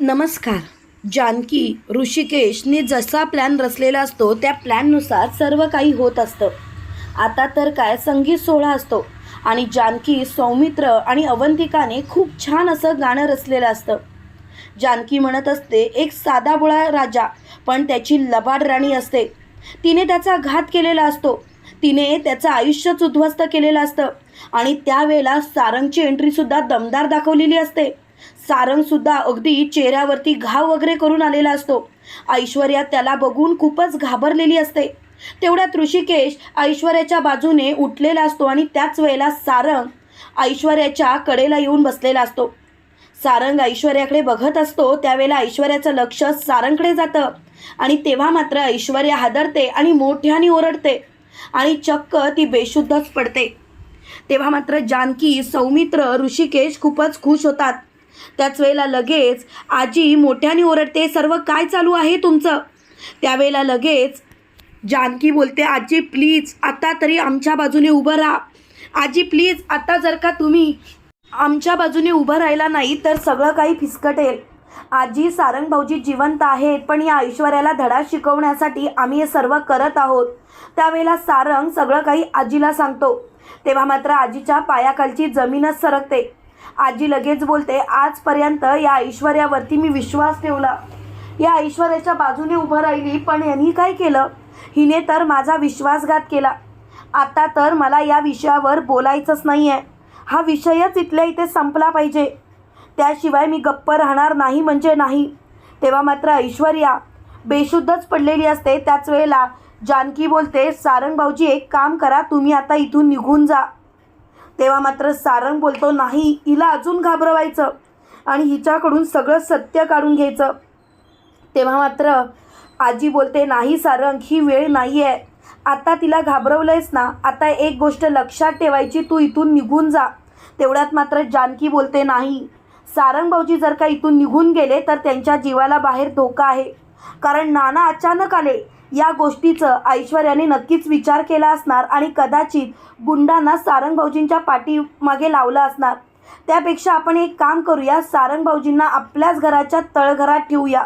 नमस्कार. जानकी ऋषिकेशने जसा प्लॅन रचलेला असतो त्या प्लॅननुसार सर्व काही होत असतं. आता तर काय संगीत सोहळा असतो आणि जानकी सौमित्र आणि अवंतिकाने खूप छान असं गाणं रचलेलं असतं. जानकी म्हणत असते एक साधा बोळा राजा पण त्याची लबाड राणी असते. तिने त्याचा घात केलेला असतो. तिने त्याचं आयुष्यच उद्ध्वस्त केलेलं असतं आणि त्यावेळेला सारंगची एंट्रीसुद्धा दमदार दाखवलेली असते. सारंगसुद्धा अगदी चेहऱ्यावरती घाव वगैरे करून आलेला असतो. ऐश्वर्या त्याला बघून खूपच घाबरलेली असते. तेवढ्यात ऋषिकेश ऐश्वर्याच्या बाजूने उठलेला असतो आणि त्याच वेळेला सारंग ऐश्वर्याच्या कडेला येऊन बसलेला असतो. सारंग ऐश्वर्याकडे बघत असतो त्यावेळेला ऐश्वर्याचं लक्ष सारंगकडे जातं आणि तेव्हा मात्र ऐश्वर्या हादरते आणि मोठ्याने ओरडते आणि चक्क ती बेशुद्धच पडते. तेव्हा मात्र जानकी सौमित्र ऋषिकेश खूपच खुश होतात. त्याच वेळेला लगेच आजी मोठ्याने ओरडते सर्व काय चालू आहे तुमचं? त्यावेळेला लगेच जानकी बोलते आजी प्लीज आता तरी आमच्या बाजूने उभं राहा. आजी प्लीज आता जर का तुम्ही आमच्या बाजूने उभं राहिला नाही तर सगळं काही फिसकटेल. आजी सारंग भाऊजी जिवंत आहेत पण या ऐश्वर्याला धडा शिकवण्यासाठी आम्ही हे सर्व करत आहोत. त्यावेळेला सारंग सगळं काही आजीला सांगतो. तेव्हा मात्र आजीच्या पायाखालची जमीनच सरकते. आजी लगेच बोलते आजपर्यंत या ऐश्वर्यावरती मी विश्वास ठेवला. या ऐश्वर्याच्या बाजूने उभं राहिली पण यांनी काय केलं? हिने तर माझा विश्वासघात केला. आता तर मला या विषयावर बोलायचंच नाही आहे हा विषयच इथल्या इथे संपला पाहिजे. त्याशिवाय मी गप्प राहणार नाही म्हणजे नाही. तेव्हा मात्र ऐश्वर्या बेशुद्धच पडलेली असते. त्याच वेळेला जानकी बोलते सारंग भाऊजी एक काम करा तुम्ही आता इथून निघून जा. तेव्हा मात्र सारंग बोलतो नाही हिला अजून घाबरवायचं आणि हिच्याकडून सगळं सत्य काढून घ्यायचं. तेव्हा मात्र आजी बोलते नाही सारंग ही वेळ नाही आहे आता तिला घाबरवलंयस ना आता एक गोष्ट लक्षात ठेवायची तू इथून निघून जा. तेवढ्यात मात्र जानकी बोलते नाही. सारंग भाऊजी जर का इथून निघून गेले तर त्यांच्या जीवाला बाहेर धोका आहे. कारण नाना अचानक आले. या गोष्टीचं ऐश्वर्याने नक्कीच विचार केला असणार आणि कदाचित गुंडांना सारंग भाऊजींच्या पाठीमागे लावलं असणार. त्यापेक्षा आपण एक काम करूया सारंग भाऊजींना आपल्याच घराच्या तळघरात ठेवूया.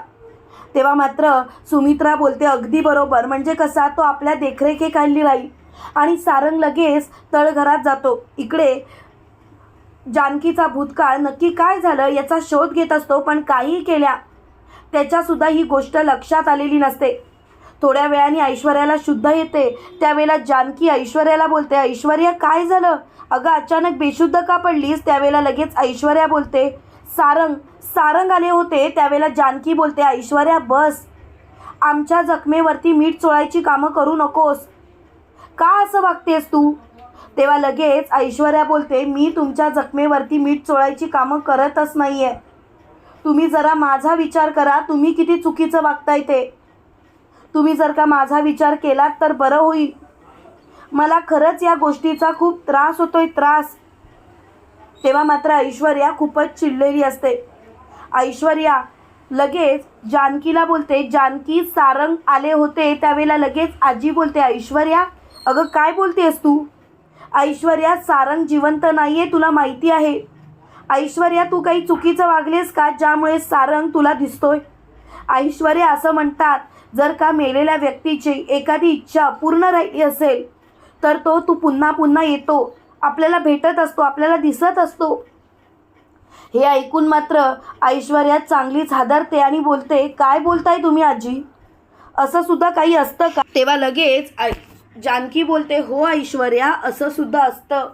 तेव्हा मात्र सुमित्रा बोलते अगदी बरोबर. म्हणजे कसा? तो आपल्या देखरेखीखाली राहील. आणि सारंग लगेच तळघरात जातो. इकडे जानकीचा भूतकाळ नक्की काय झालं याचा शोध घेत असतो पण काही केल्या त्याच्यासुद्धा ही गोष्ट लक्षात आलेली नसते. थोड्या वेळाने ऐश्वर्याला शुद्ध येते. त्यावेळेला जानकी ऐश्वर्याला बोलते ऐश्वर्या काय झालं? अगं अचानक बेशुद्ध का पडलीस? त्यावेळेला लगेच ऐश्वर्या बोलते सारंग सारंग आले होते. त्यावेळेला जानकी बोलते ऐश्वर्या बस. आमच्या जखमेवरती मीठ चोळायची कामं करू नकोस. का असं वागतेस तू? तेव्हा लगेच ऐश्वर्या बोलते मी तुमच्या जखमेवरती मीठ चोळायची कामं करतच नाही आहे तुम्ही जरा माझा विचार करा. तुम्ही किती चुकीचं वागताय ते. तुम्ही जर का माझा विचार केलात तर बरं होईल. मला खरंच या गोष्टीचा खूप त्रास होतोय त्रास. तेव्हा मात्र ऐश्वर्या खूपच चिडलेली असते. ऐश्वर्या लगेच जानकीला बोलते. जानकी सारंग आले होते त्यावेळेला लगेच आजी बोलते ऐश्वर्या अगं काय बोलतेस तू? ऐश्वर्या सारंग जिवंत नाही आहे तुला माहिती आहे. ऐश्वर्या तू काही चुकीचं वागलेस का ज्यामुळे सारंग तुला दिसतोय? ऐश्वर्या असं म्हणतात. जर का मेलेल्या व्यक्तीची एखादी इच्छा पूर्ण राहिली असेल तर तो तू पुन्हा पुन्हा येतो. आपल्याला भेटत असतो आपल्याला दिसत असतो. हे ऐकून मात्र ऐश्वर्या चांगलीच हादरते आणि बोलते काय बोलताय तुम्ही आजी? असं सुद्धा काही असतं का? तेव्हा लगेच ऐ जानकी बोलते हो ऐश्वर्या असं सुद्धा असतं.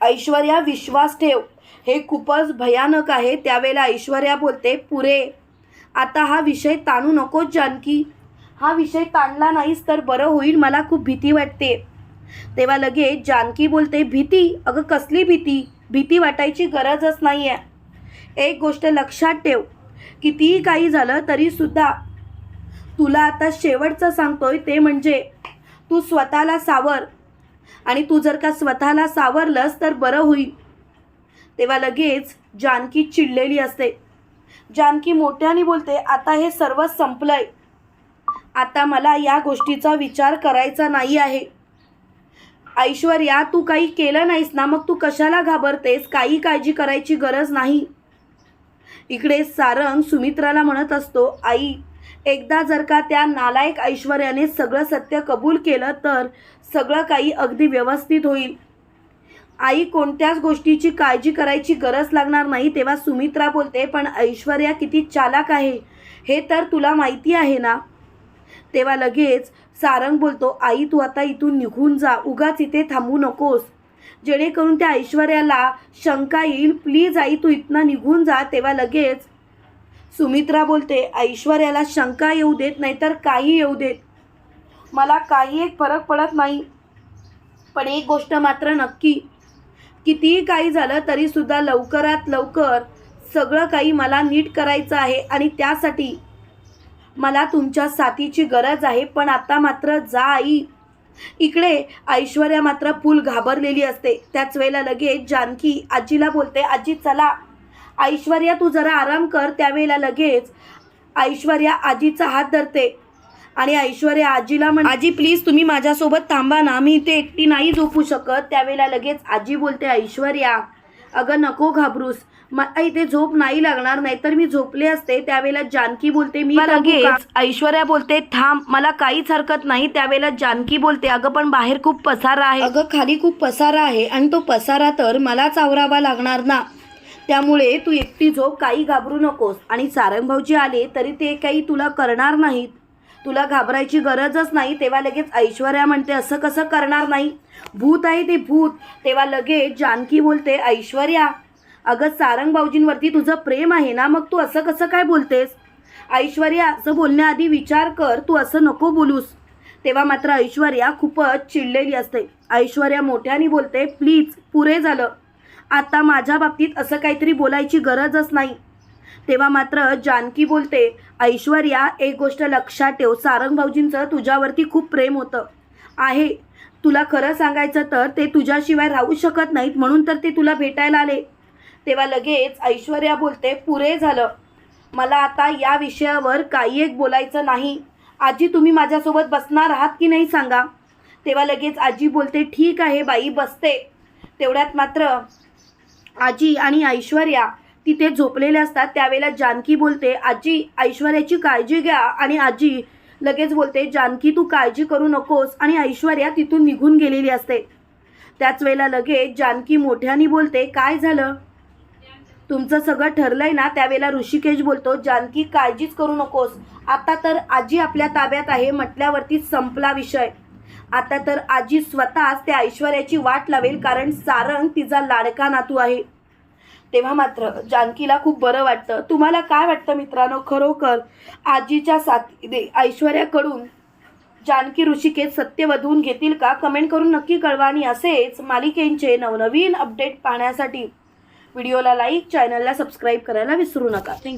ऐश्वर्या विश्वास ठेव. हे खूपच भयानक आहे. त्यावेळेला ऐश्वर्या बोलते पुरे आता हा विषय ताणू नकोस जानकी. हा विषय ताणला नाहीस तर बरं होईल मला खूप भीती वाटते. तेव्हा लगेच जानकी बोलते भीती? अगं कसली भीती? भीती वाटायची गरजच नाही आहे एक गोष्ट लक्षात ठेव कितीही काही झालं तरीसुद्धा तुला आता शेवटचं सांगतोय ते म्हणजे तू स्वतःला सावर. आणि तू जर का स्वतःला सावरलंस तर बरं होईल. तेव्हा लगेच जानकी चिडलेली असते. जानकी मोठ्याने बोलते आता हे सर्व संपलंय. आता मला या गोष्टीचा विचार करायचा नाही आहे. ऐश्वर्या तू काही केलं नाहीस ना? मग तू कशाला घाबरतेस? काही काळजी करायची गरज नाही. इकडे सारंग सुमित्राला म्हणत असतो आई एकदा जर का त्या नालायक ऐश्वर्याने सगळं सत्य कबूल केलं तर सगळं काही अगदी व्यवस्थित होईल. आई कोणत्याच गोष्टीची काळजी करायची गरज लागणार नाही तेव्हा सुमित्रा बोलते पण ऐश्वर्या किती चालाक आहे हे तर तुला माहिती आहे ना? तेव्हा लगेच सारंग बोलतो आई तू आता इथून निघून जा उगाच इथे थांबू नकोस. जेणेकरून त्या ऐश्वर्याला शंका येईल प्लीज आई तू इथनं निघून जा. तेव्हा लगेच सुमित्रा बोलते ऐश्वर्याला शंका येऊ देत नाही तर काही येऊ देत. मला काही एक फरक पडत नाही. पण एक गोष्ट मात्र नक्की कितीही काही झालं तरीसुद्धा लवकरात लवकर सगळं काही मला नीट करायचं आहे आणि त्यासाठी मला तुमच्या साथीची गरज आहे. पण आता मात्र जा आई. इकडे ऐश्वर्या मात्र फुल घाबरलेली असते. त्याच वेळेला लगेच जानकी आजीला बोलते आजी चला. ऐश्वर्या तू जरा आराम कर. त्यावेळेला लगेच ऐश्वर्या आजीचा हात धरते. आणि ऐश्वर्या आजीला म्हण आजी प्लीज तुम्ही माझ्यासोबत थांबा ना. मी इथे एकटी नाही झोपू शकत. त्यावेळेला लगेच आजी बोलते ऐश्वर्या अगं नको घाबरूस. मला इथे झोप नाही लागणार. नाही तर मी झोपले असते. त्यावेळेला जानकी बोलते मी लगेच ऐश्वर्या बोलते थांब मला काहीच हरकत नाही. त्यावेळेला जानकी बोलते अगं पण बाहेर खूप पसारा आहे. अगं खाली खूप पसारा आहे आणि तो पसारा तर मलाच आवरावा लागणार ना. त्यामुळे तू एकटी झोप काही घाबरू नकोस. आणि सारंग भाऊजी आले तरी ते काही तुला करणार नाहीत. तुला घाबरायची गरजच नाही तेव्हा लगेच ऐश्वर्या म्हणते असं कसं करणार नाही? भूत आहे ते भूत. तेव्हा लगेच जानकी बोलते ऐश्वर्या अगं सारंग भाऊजींवरती तुझं प्रेम आहे ना मग तू असं कसं काय बोलतेस? ऐश्वर्या असं बोलण्याआधी विचार कर तू असं नको बोलूस. तेव्हा मात्र ऐश्वर्या खूपच चिडलेली असते. ऐश्वर्या मोठ्याने बोलते प्लीज पुरे झालं. आता माझ्या बाबतीत असं काहीतरी बोलायची गरजच नाही. तेव्हा मात्र जानकी बोलते ऐश्वर्या एक गोष्ट लक्षात ठेव सारंग भाऊजींचं तुझ्यावरती खूप प्रेम होतं. आहे. तुला खरं सांगायचं तर ते तुझ्याशिवाय राहू शकत नाहीत म्हणून तर ते तुला भेटायला आले. तेव्हा लगेच ऐश्वर्या बोलते पुरे झालं. मला आता या विषयावर काही एक बोलायचं नाही. आजी तुम्ही माझ्यासोबत बसणार आहात की नाही सांगा. तेव्हा लगेच आजी बोलते ठीक आहे बाई बसते. तेवढ्यात मात्र आजी आणि ऐश्वर्या तिथे झोपलेले असतात. त्यावेळेला जानकी बोलते आजी ऐश्वर्याची काळजी घ्या. आणि आजी लगेच बोलते जानकी तू काळजी करू नकोस. आणि ऐश्वर्या तिथून निघून गेलेली असते. त्याच वेळेला लगेच जानकी मोठ्याने बोलते काय झालं? तुमचं सगळं ठरलंय ना? त्यावेळेला ऋषिकेश बोलतो जानकी काळजीच करू नकोस. आता तर आजी आपल्या ताब्यात आहे म्हटल्यावरती संपला विषय. आता तर आजी स्वतःच त्या ऐश्वर्याची वाट लावेल कारण सारंग तिचा लाडका नातू आहे. तेव्हा मात्र जानकीला खूप बरं वाटतं. तुम्हाला काय वाटतं मित्रांनो? खरोखर आजीच्या साथीने ऐश्वर्याकडून जानकी ऋषिकेत सत्य वधवून घेतील का? कमेंट करून नक्की कळवा. आणि असेच मालिकेंचे नवनवीन अपडेट पाहण्यासाठी व्हिडिओला लाईक चॅनलला सबस्क्राईब करायला विसरू नका. थँक्यू